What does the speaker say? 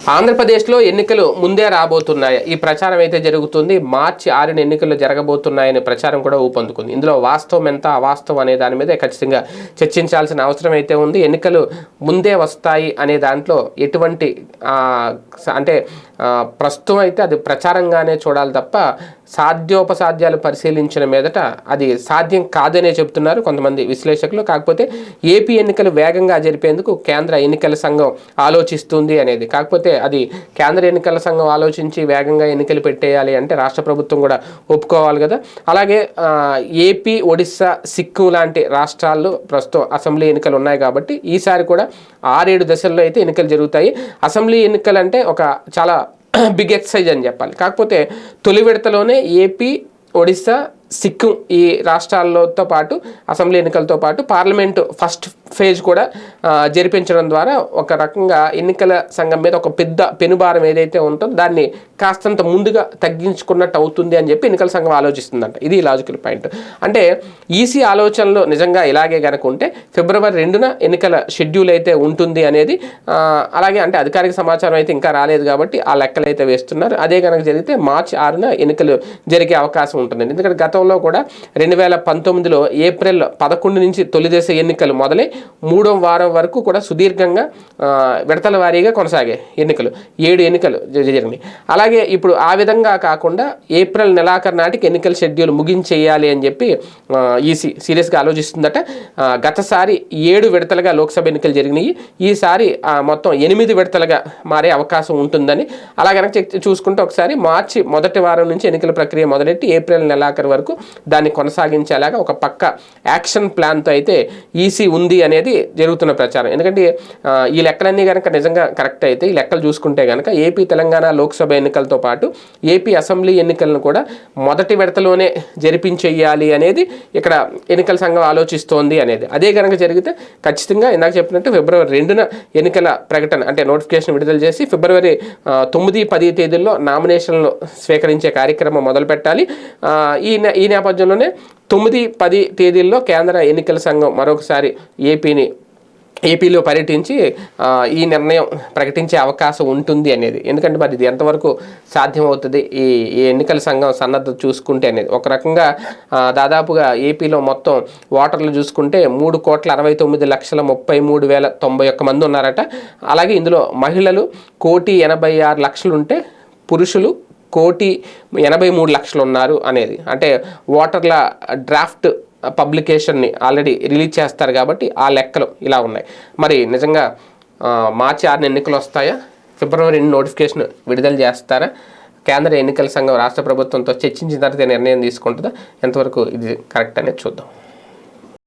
ఆంధ్రప్రదేశ్లో ఎన్నికలు ముందే రాబోతున్నాయి. ఈ ప్రచారం అయితే జరుగుతుంది. మార్చి ఆరున ఎన్నికలు జరగబోతున్నాయనే ప్రచారం కూడా ఊపందుకుంది. ఇందులో వాస్తవం ఎంత అవాస్తవం అనే దాని మీద ఖచ్చితంగా చర్చించాల్సిన అవసరం అయితే ఉంది. ఎన్నికలు ముందే వస్తాయి అనే దాంట్లో ఎటువంటి అంటే ప్రస్తుతం అయితే అది ప్రచారంగానే చూడాలి తప్ప సాధ్యోపసాధ్యాలు పరిశీలించిన మీదట అది సాధ్యం కాదనే చెప్తున్నారు కొంతమంది విశ్లేషకులు. కాకపోతే ఏపీ ఎన్నికలు వేగంగా జరిపేందుకు కేంద్ర ఎన్నికల సంఘం ఆలోచిస్తుంది అనేది. కాకపోతే అది కేంద్ర ఎన్నికల సంఘం ఆలోచించి వేగంగా ఎన్నికలు పెట్టేయాలి అంటే రాష్ట్ర ప్రభుత్వం కూడా ఒప్పుకోవాలి కదా. అలాగే ఏపీ ఒడిస్సా సిక్కిం లాంటి రాష్ట్రాల్లో ప్రస్తుతం అసెంబ్లీ ఎన్నికలు ఉన్నాయి కాబట్టి ఈసారి కూడా ఆరేడు దశల్లో అయితే ఎన్నికలు జరుగుతాయి. అసెంబ్లీ ఎన్నికలు అంటే ఒక చాలా బిగ్ ఎక్సైజ్ అని చెప్పాలి. కాకపోతే తొలి విడతలోనే ఏపీ ఒడిస్సా సిక్కిం ఈ రాష్ట్రాల్లోతో పాటు అసెంబ్లీ ఎన్నికలతో పాటు పార్లమెంటు ఫస్ట్ ఫేజ్ కూడా జరిపించడం ద్వారా ఒక రకంగా ఎన్నికల సంఘం మీద ఒక పెద్ద పెనుభారం ఏదైతే ఉంటుందో దాన్ని కాస్తంత ముందుగా తగ్గించుకున్నట్టు అవుతుంది అని చెప్పి ఎన్నికల సంఘం ఆలోచిస్తుందంట. ఇది లాజికల్ పాయింట్ అంటే ఈసీ ఆలోచనలో నిజంగా ఇలాగే కనుక ఉంటే ఫిబ్రవరి రెండున ఎన్నికల షెడ్యూల్ అయితే ఉంటుంది అనేది అలాగే అంటే అధికారిక సమాచారం అయితే ఇంకా రాలేదు కాబట్టి ఆ లెక్కలు అయితే వేస్తున్నారు. అదే కనుక జరిగితే మార్చి ఆరున ఎన్నికలు జరిగే అవకాశం ఉంటుంది. ఎందుకంటే రాష్ట్రంలో కూడా రెండు వేల పంతొమ్మిదిలో ఏప్రిల్ పదకొండు నుంచి తొలి దశ ఎన్నికలు మొదలై మూడో వారం వరకు కూడా సుదీర్ఘంగా విడతల వారీగా కొనసాగాయి ఎన్నికలు. ఏడు ఎన్నికలు జరిగినాయి. అలాగే ఇప్పుడు ఆ విధంగా కాకుండా ఏప్రిల్ నెలాఖరు నాటికి ఎన్నికల షెడ్యూల్ ముగించేయాలి అని చెప్పి ఈసీ సీరియస్గా ఆలోచిస్తుందట. గతసారి ఏడు విడతలుగా లోక్సభ ఎన్నికలు జరిగినాయి. ఈసారి ఆ, మొత్తం ఎనిమిది విడతలుగా మారే అవకాశం ఉంటుందని. అలాగనక చూసుకుంటే ఒకసారి మార్చి మొదటి వారం నుంచి ఎన్నికల ప్రక్రియ మొదలెట్టి ఏప్రిల్ నెలాఖరు వరకు దాన్ని కొనసాగించేలాగా ఒక పక్క యాక్షన్ ప్లాన్తో అయితే ఈసీ ఉంది అనేది జరుగుతున్న ప్రచారం. ఎందుకంటే ఈ లెక్కలన్నీ కనుక నిజంగా కరెక్ట్ అయితే ఈ లెక్కలు చూసుకుంటే కనుక ఏపీ తెలంగాణ లోక్సభ ఎన్నికలతో పాటు ఏపీ అసెంబ్లీ ఎన్నికలను కూడా మొదటి విడతలోనే జరిపించేయాలి అనేది ఇక్కడ ఎన్నికల సంఘం ఆలోచిస్తోంది అనేది. అదే కనుక జరిగితే ఖచ్చితంగా ఇందాక చెప్పినట్టు ఫిబ్రవరి రెండున ఎన్నికల ప్రకటన అంటే నోటిఫికేషన్ విడుదల చేసి ఫిబ్రవరి తొమ్మిది పది తేదీల్లో నామినేషన్లు స్వీకరించే కార్యక్రమం మొదలు పెట్టాలి ఈ ఈ నేపథ్యంలోనే తొమ్మిది పది తేదీల్లో కేంద్ర ఎన్నికల సంఘం మరొకసారి ఏపీని ఏపీలో పర్యటించి ఈ నిర్ణయం ప్రకటించే అవకాశం ఉంటుంది అనేది. ఎందుకంటే మరి ఇది ఎంతవరకు సాధ్యమవుతుంది ఈ ఈ ఎన్నికల సంఘం సన్నద్ధత చూసుకుంటే అనేది. ఒక రకంగా దాదాపుగా ఏపీలో మొత్తం ఓటర్లు చూసుకుంటే మూడు కోట్ల అరవై తొమ్మిది లక్షల ముప్పై మూడు వేల తొంభై ఒక్క మంది ఉన్నారట. అలాగే ఇందులో మహిళలు కోటి ఎనభై ఆరు లక్షలు ఉంటే పురుషులు కోటి ఎనభై మూడు లక్షలు ఉన్నారు అనేది. అంటే ఓటర్ల డ్రాఫ్ట్ పబ్లికేషన్ని ఆల్రెడీ రిలీజ్ చేస్తారు కాబట్టి ఆ లెక్కలు ఇలా ఉన్నాయి. మరి నిజంగా మార్చి ఆరున ఎన్నికలు వస్తాయా? ఫిబ్రవరి రెండు నోటిఫికేషన్ విడుదల చేస్తారా? కేంద్ర ఎన్నికల సంఘం రాష్ట్ర ప్రభుత్వంతో చర్చించిన తర్వాత నిర్ణయం తీసుకుంటుందా? ఎంతవరకు ఇది కరెక్ట్ అనేది చూద్దాం.